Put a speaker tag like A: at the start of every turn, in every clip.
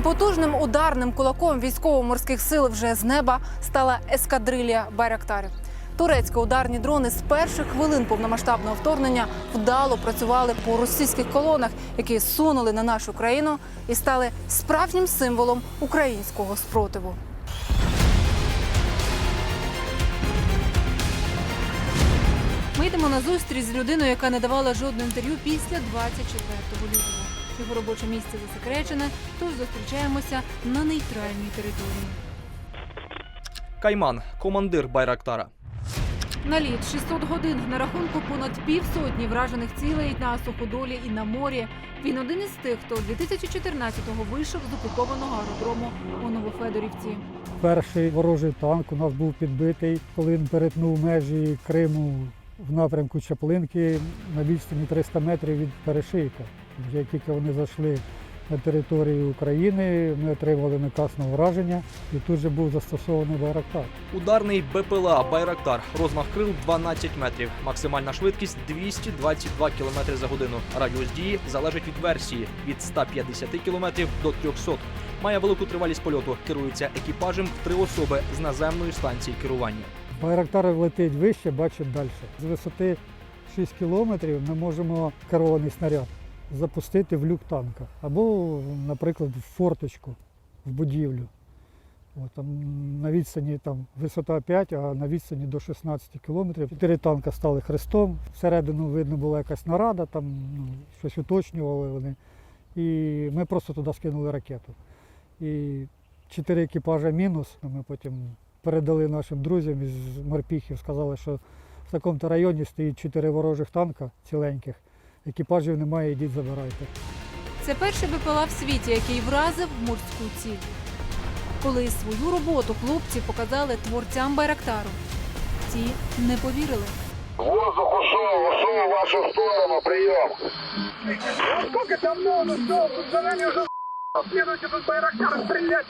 A: Потужним ударним кулаком військово-морських сил вже з неба стала ескадрилія Байрактарів. Турецькі ударні дрони з перших хвилин повномасштабного вторгнення вдало працювали по російських колонах, які сунули на нашу країну і стали справжнім символом українського спротиву. Ми йдемо на зустріч з людиною, яка не давала жодного інтерв'ю після 24 лютого. Його робоче місце засекречене, тож зустрічаємося на нейтральній території.
B: Кайман, командир Байрактара.
A: Наліт 600 годин на рахунку понад півсотні вражених цілей на суходолі і на морі. Він один із тих, хто 2014-го вийшов з окупованого аеродрому у Новофедорівці.
C: Перший ворожий танк у нас був підбитий, коли він перетнув межі Криму в напрямку Чаплинки на відстані 300 метрів від перешийка. Як тільки вони зайшли на територію України, ми отримали наказ на враження і тут же був застосований Байрактар.
B: Ударний БПЛА Байрактар. Розмах крил 12 метрів. Максимальна швидкість 222 км за годину. Радіус дії залежить від версії від 150 км до 300. Має велику тривалість польоту. Керується екіпажем три особи з наземної станції керування.
C: Байрактар летить вище, бачить далі. З висоти 6 кілометрів ми можемо керований снаряд запустити в люк танка або, наприклад, в форточку, в будівлю. От, там, на відстані там, висота 5, а на відстані до 16 кілометрів. Чотири танка стали хрестом. Всередину видно була якась нарада, там ну, щось уточнювали вони. І ми просто туди скинули ракету. І чотири екіпажа мінус. Ми потім передали нашим друзям із морпіхів, сказали, що в такому-то районі стоїть чотири ворожих танка ціленьких. Екіпажів немає, йдіть забирайте.
A: Це перший БПЛА в світі, який вразив морську ціль. Коли свою роботу хлопці показали творцям Байрактару, ті не повірили.
D: Воздух ушел, ушел в вашу сторону, прием.
E: Сколько там много, что? Тут за нами уже следуйте тут Байрактар стрелять.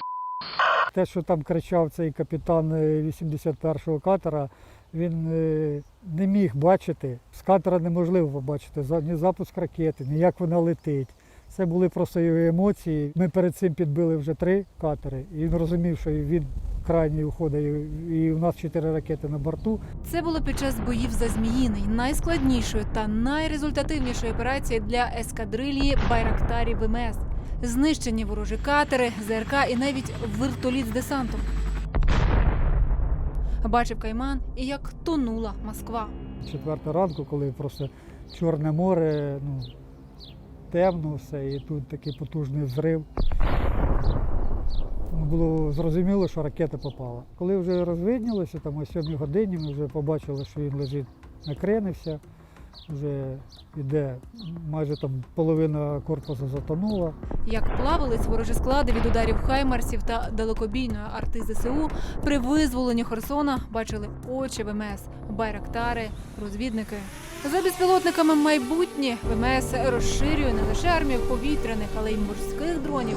C: Те, що там кричав цей капітан е, 81-го катера, він е, не міг бачити. З катера неможливо побачити ні запуск ракети, ні як вона летить. Це були просто його емоції. Ми перед цим підбили вже три катери, і він розумів, що він крайній уходить, і- у нас чотири ракети на борту.
A: Це було під час боїв за Зміїний, найскладнішої та найрезультативнішої операції для ескадрилії Байрактарів ВМС. Знищені ворожі катери, ЗРК і навіть вертоліт з десантом. Бачив Кайман і як тонула Москва.
C: Четверта ранку, коли просто Чорне море, ну, темно все, і тут такий потужний взрив. Ну, Було зрозуміло, що ракета попала. Коли вже розвиднілося, там о 7 годині ми вже побачили, що він лежить, накренився, вже йде майже там половина корпусу затонула.
A: Як плавались ворожі склади від ударів хаймарсів та далекобійної арти ЗСУ, при визволенні Херсона бачили очі ВМС, байрактари, розвідники. За безпілотниками майбутнє ВМС розширює не лише армію повітряних, але й морських дронів.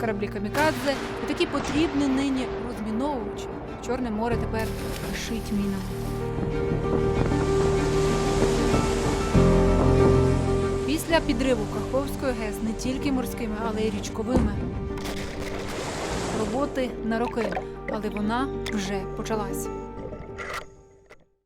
A: Кораблі камікадзе і такі потрібні нині розміновувачі. Чорне море тепер кишить мінами. Після підриву Каховської ГЕС не тільки морськими, але й річковими. Роботи на роки, але вона вже почалась.